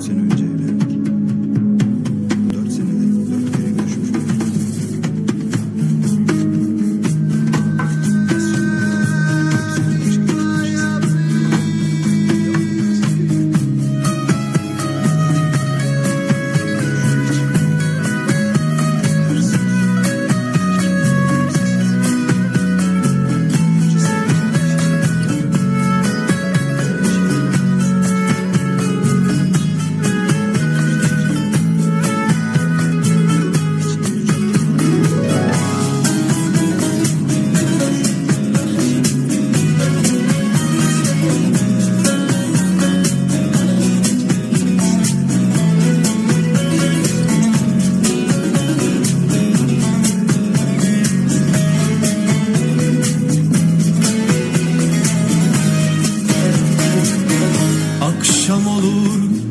sene önce.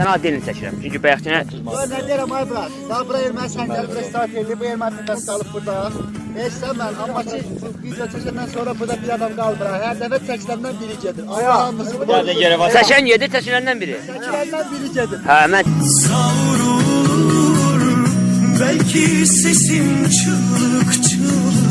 Sən adını çəkirəm. Çünki bayaqçına Ya ne derim ay bırak. Daha buraya Ermeni sənləri buraya start edildi. Bu Ermeni filmləri qalıb burada. Neyse ben amma ki video çəkəndən sonra burada bir adam qalır. Hər dəfə çəkiləndən biri gedir. Allah hamısı bu. Səşən yedi çəkilənlərdən biri. Çəkiləndən biri gedir. Hə, mən Savrulur belki sesim çığlık çığlık